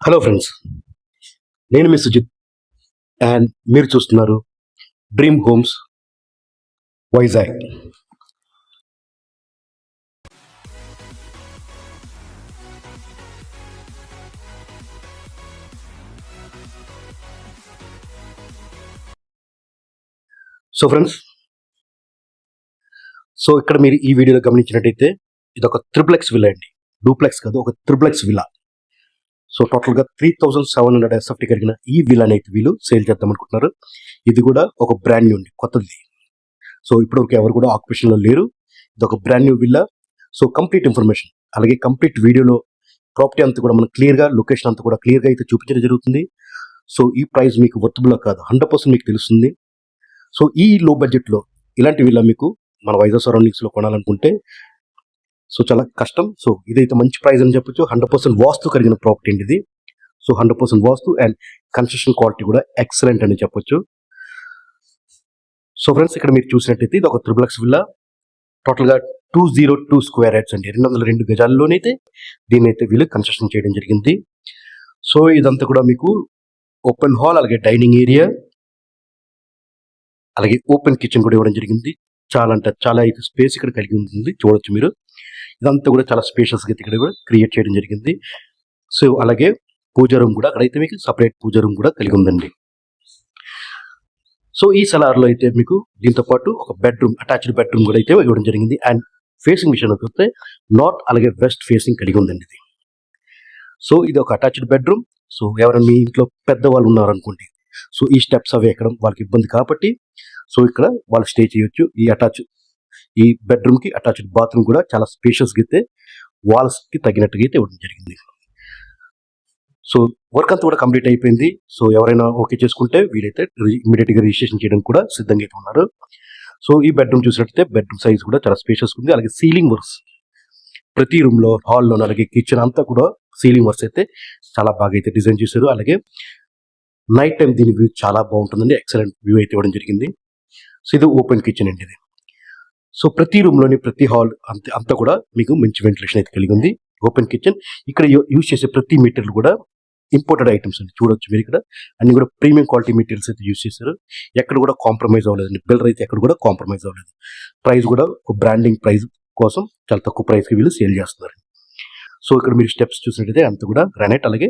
Hello friends నేను మీ Sujith and మీరు చూస్తున్నారు dream homes Vizag so friends so ఇక్కడ మీరు ఈ వీడియోలో గమనించినట్టయితే ఇది ఒక త్రిప్లెక్స్ విలా అండి. డూప్లెక్స్ కాదు ఒక త్రిప్లెక్స్ విలా సో టోటల్గా three thousand seven hundred SFT కలిగిన ఈ విలాని అనేది వీళ్ళు సేల్ చేద్దాం అనుకుంటున్నారు. ఇది కూడా ఒక బ్రాండ్ న్యూ అండి కొత్తది. సో ఇప్పటివరకు ఎవరు కూడా ఆక్యుపేషన్లో లేరు. ఇది ఒక brand new villa so complete information అలాగే కంప్లీట్ వీడియోలో ప్రాపర్టీ అంతా కూడా మనకు క్లియర్గా లొకేషన్ అంతా కూడా క్లియర్గా అయితే చూపించడం జరుగుతుంది. సో ఈ ప్రైస్ మీకు వర్తబుల్ కాదు హండ్రెడ్ పర్సెంట్ మీకు తెలుస్తుంది. సో ఈ లో బడ్జెట్లో ఇలాంటి విల్లా మీకు మన వైజాగ్ సరౌండింగ్స్లో కొనాలనుకుంటే సో చాలా కష్టం. సో ఇదైతే మంచి ప్రైస్ అని చెప్పొచ్చు. హండ్రెడ్ పర్సెంట్ వాస్తు కలిగిన ప్రాపర్టీ అండి ఇది. So hundred percent vastu and construction quality కూడా ఎక్సలెంట్ అని చెప్పొచ్చు. సో ఫ్రెండ్స్ ఇక్కడ మీరు చూసినట్టయితే ఇది ఒక త్రిబులక్స్ విల్లా. టోటల్గా two zero two square yards అండి. రెండు వందల రెండు గజాల్లోనైతే దీన్ని అయితే వీళ్ళు కన్స్ట్రక్షన్ చేయడం జరిగింది. సో ఇదంతా కూడా మీకు ఓపెన్ హాల్ అలాగే డైనింగ్ ఏరియా అలాగే ఓపెన్ కిచెన్ కూడా ఇవ్వడం జరిగింది. చాలా అంటే చాలా అయితే స్పేస్ ఇక్కడ కలిగి ఉంటుంది. చూడొచ్చు మీరు. ఇదంతా కూడా చాలా స్పేషియస్గా ఇక్కడ కూడా క్రియేట్ చేయడం జరిగింది. సో అలాగే పూజ రూమ్ కూడా అక్కడైతే మీకు సపరేట్ పూజ రూమ్ కూడా కలిగి ఉందండి. సో ఈ సెలార్లో అయితే మీకు దీంతో పాటు ఒక బెడ్రూమ్ అటాచ్డ్ బెడ్రూమ్ కూడా అయితే ఇవ్వడం జరిగింది. అండ్ ఫేసింగ్ మిషన్ చూస్తే నార్త్ అలాగే వెస్ట్ ఫేసింగ్ కలిగి ఉందండి ఇది. సో ఇది ఒక అటాచ్డ్ బెడ్రూమ్ సో ఎవరైనా మీ ఇంట్లో పెద్దవాళ్ళు ఉన్నారనుకోండి సో ఈ స్టెప్స్ అవి ఎక్కడం వాళ్ళకి ఇబ్బంది కాబట్టి సో ఇక్కడ వాళ్ళు స్టే చేయొచ్చు. ఈ అటాచ్ ఈ బెడ్రూమ్కి అటాచ్డ్ బాత్రూమ్ కూడా చాలా స్పేషియస్గా అయితే వాల్స్కి తగినట్టుగా అయితే ఇవ్వడం జరిగింది. సో వర్క్ అంతా కూడా కంప్లీట్ అయిపోయింది. సో ఎవరైనా ఓకే చేసుకుంటే వీలైతే ఇమీడియట్గా రిజిస్ట్రేషన్ చేయడం కూడా సిద్ధంగా అయితే ఉన్నారు. సో ఈ బెడ్రూమ్ చూసినట్టయితే బెడ్రూమ్ సైజ్ కూడా చాలా స్పేషియస్ ఉంది. అలాగే సీలింగ్ వర్క్స్ ప్రతి రూమ్లో హాల్లో అలాగే కిచెన్ అంతా కూడా సీలింగ్ వర్క్స్ అయితే చాలా బాగా అయితే డిజైన్ చేశారు. అలాగే నైట్ టైం దీని వ్యూ చాలా బాగుంటుందండి. ఎక్సలెంట్ వ్యూ అయితే ఇవ్వడం జరిగింది. సో ఇది ఓపెన్ కిచెన్ అండి ఇది. సో ప్రతి రూమ్లోని ప్రతి హాల్ అంత అంతా కూడా మీకు మంచి వెంటిలేషన్ అయితే కలిగి ఉంది. Open kitchen. ఇక్కడ యూజ్ చేసే ప్రతి మెటీరియల్ కూడా ఇంపోర్టెడ్ ఐటమ్స్ అండి. చూడొచ్చు మీరు ఇక్కడ. అన్ని కూడా ప్రీమియం క్వాలిటీ మెటీరియల్స్ అయితే యూజ్ చేశారు. ఎక్కడ కూడా కాంప్రమైజ్ అవ్వలేదండి. బిల్డర్ అయితే ఎక్కడ కూడా కాంప్రమైజ్ అవ్వలేదు. ప్రైస్ కూడా ఒక బ్రాండింగ్ ప్రైస్ కోసం చాలా తక్కువ ప్రైస్కి వీళ్ళు సేల్ చేస్తున్నారు. సో ఇక్కడ మీరు స్టెప్స్ చూసినట్టయితే అంత కూడా గ్రానైట్. అలాగే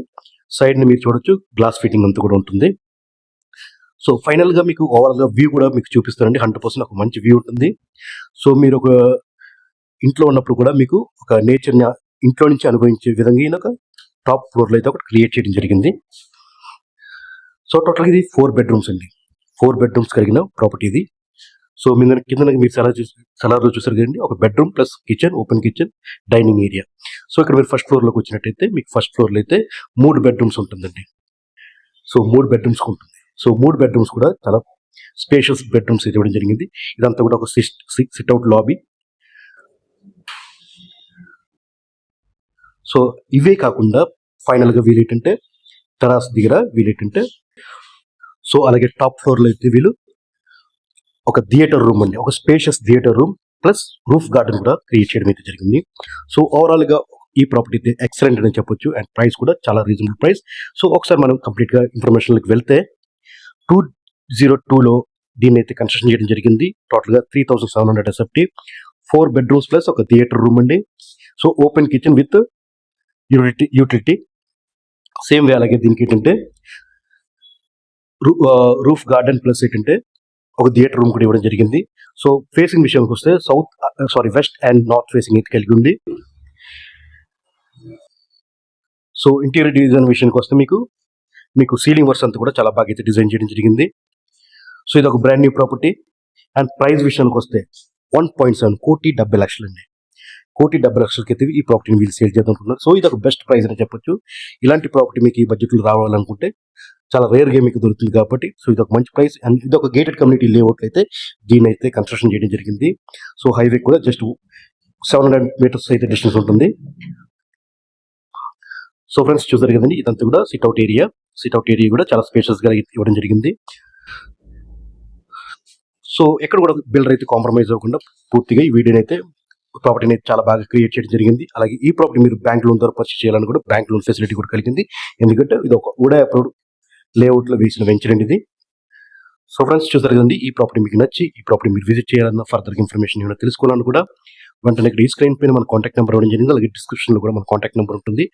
సైడ్ని మీరు చూడొచ్చు. గ్లాస్ ఫిట్టింగ్ అంతా కూడా ఉంటుంది. సో ఫైనల్గా మీకు ఓవరాల్గా వ్యూ కూడా మీకు చూపిస్తారండి హండ్రెడ్ పర్సెంట్ ఒక మంచి వ్యూ ఉంటుంది. సో మీరు ఒక ఇంట్లో ఉన్నప్పుడు కూడా మీకు ఒక నేచర్ని ఇంట్లో నుంచి అనుభవించే విధంగా ఈయన ఒక టాప్ ఫ్లోర్లో అయితే ఒకటి క్రియేట్ చేయడం జరిగింది. సో టోటల్ ఇది ఫోర్ బెడ్రూమ్స్ అండి. ఫోర్ బెడ్రూమ్స్ కలిగిన ప్రాపర్టీ ఇది. సో మీద కింద మీరు సలార్ చూసి సలార్ చూసారు కదండి. ఒక bedroom plus kitchen open kitchen dining area. So ఇక్కడ మీరు ఫస్ట్ ఫ్లోర్లోకి వచ్చినట్టయితే మీకు ఫస్ట్ ఫ్లోర్లో అయితే మూడు బెడ్రూమ్స్ ఉంటుందండి. సో మూడు బెడ్రూమ్స్ ఉంటుంది. సో మూడు బెడ్రూమ్స్ కూడా చాలా స్పేషియస్ బెడ్రూమ్స్ ఇవ్వడం జరిగింది. ఇదంతా కూడా ఒక సిట్ అవుట్ లాబీ సో ఇవే కాకుండా ఫైనల్గా వీలు ఏంటంటే టెరాస్ దగ్గర వీలేంటంటే సో అలాగే టాప్ ఫ్లోర్లో అయితే వీళ్ళు ఒక థియేటర్ రూమ్ అండి. ఒక spacious theatre room plus roof garden కూడా క్రియేట్ చేయడం అయితే జరిగింది. సో ఓవరాల్గా ఈ ప్రాపర్టీ అయితే ఎక్సలెంట్ అని చెప్పొచ్చు. అండ్ ప్రైస్ కూడా చాలా రీజనబుల్ ప్రైస్ సో ఒకసారి మనం కంప్లీట్గా ఇన్ఫర్మేషన్లకు వెళ్తే టూ జీరో టూలో దీన్ని అయితే కన్స్ట్రక్షన్ చేయడం జరిగింది. టోటల్గా three thousand seven hundred SFT four bedrooms plus ఒక థియేటర్ రూమ్ అండి. So open kitchen with utility utility same way అలాగే దీనికి ఏంటంటే రూఫ్ గార్డెన్ ప్లస్ ఏంటంటే ఒక థియేటర్ రూమ్ కూడా ఇవ్వడం జరిగింది. సో ఫేసింగ్ విషయానికి వస్తే south sorry west and north facing అయితే కలిగి ఉంది. సో ఇంటీరియర్ డివిజన్ విషయానికి వస్తే మీకు మీకు సీలింగ్ వర్స్ అంతా కూడా చాలా బాగా అయితే డిజైన్ చేయడం జరిగింది. సో ఇది ఒక brand new property. And price విషయానికి వస్తే వన్ పాయింట్ సెవెన్ కోటి డెబ్బై లక్షలు అండి కోటి డెబ్బై లక్షలకి అయితే ఈ ప్రాపర్టీని వీళ్ళు సేల్ చేద్దాం సో ఇది ఒక బెస్ట్ ప్రైస్ అని చెప్పొచ్చు. ఇలాంటి ప్రాపర్టీ మీకు ఈ బడ్జెట్లో రావాలనుకుంటే చాలా రేర్గా మీకు దొరుకుతుంది కాబట్టి సో ఇది ఒక మంచి ప్రైస్. అండ్ ఇది ఒక గేటెడ్ కమ్యూనిటీ లేఅవుట్ అయితే దీని అయితే కన్స్ట్రక్షన్ చేయడం జరిగింది. సో హైవే కూడా జస్ట్ సెవెన్ హండ్రెడ్ మీటర్స్ అయితే డిస్టెన్స్ ఉంటుంది. సో ఫ్రెండ్స్ చూసారు కదండి? ఇదంతా కూడా sit out area sit out area కూడా చాలా స్పేషియస్గా ఇవ్వడం జరిగింది. సో ఎక్కడ కూడా బిల్డర్ అయితే కాంప్రమైజ్ అవ్వకుండా పూర్తిగా ఈ వీడియోని అయితే ప్రాపర్టీని చాలా బాగా క్రియేట్ చేయడం జరిగింది. అలాగే ఈ ప్రాపర్టీ మీరు బ్యాంక్ లోన్ ద్వారా పర్చేస్ చేయాలని కూడా బ్యాంక్ లోన్ ఫెసిలిటీ కూడా కలిగింది. ఎందుకంటే ఇది ఒక ఉడా అప్రూవ్డ్ లేఅవుట్లో వేసిన వెంచర్ అండి ఇది. సో ఫ్రెండ్స్ చూసారు కదండి? ఈ ప్రాపర్టీ మీకు నచ్చి ఈ ప్రాపర్టీ మీరు విజిట్ చేయాలన్నా ఫర్దర్ ఇన్ఫర్మేషన్ ఏమైనా తెలుసుకోవాలని కూడా వెంటనే ఇక్కడ ఈ స్క్రీన్ పైన మన కాంటాక్ట్ నెంబర్ ఇవ్వడం జరిగింది. అలాగే డిస్క్రిప్షన్లో కూడా మన కాంటాక్ట్ నెంబర్ ఉంటుంది.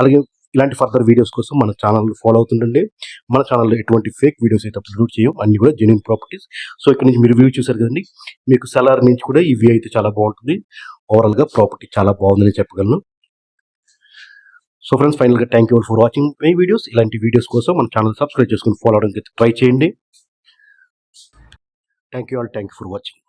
అలాగే ఇలాంటి ఫర్దర్ వీడియోస్ కోసం మన ఛానల్ ఫాలో అవుతుండండి. మన ఛానల్లో ఎటువంటి ఫేక్ వీడియోస్ అయితే అప్లోడ్ చేయం అన్ని కూడా జెన్యున్ ప్రాపర్టీస్ సో ఇక్కడ నుంచి మీరు వ్యూ చూసారు కదండి. మీకు సెలార్ నుంచి కూడా ఈ వ్యూ అయితే చాలా బాగుంటుంది. ఓవరాల్గా ప్రాపర్టీ చాలా బాగుందని చెప్పగలను. సో ఫ్రెండ్స్ ఫైనల్గా thank you for watching my videos ఇలాంటి వీడియోస్ కోసం మన ఛానల్ సబ్స్క్రైబ్ చేసుకుని ఫాలో అవడానికి ట్రై చేయండి. Thank you all thank you for watching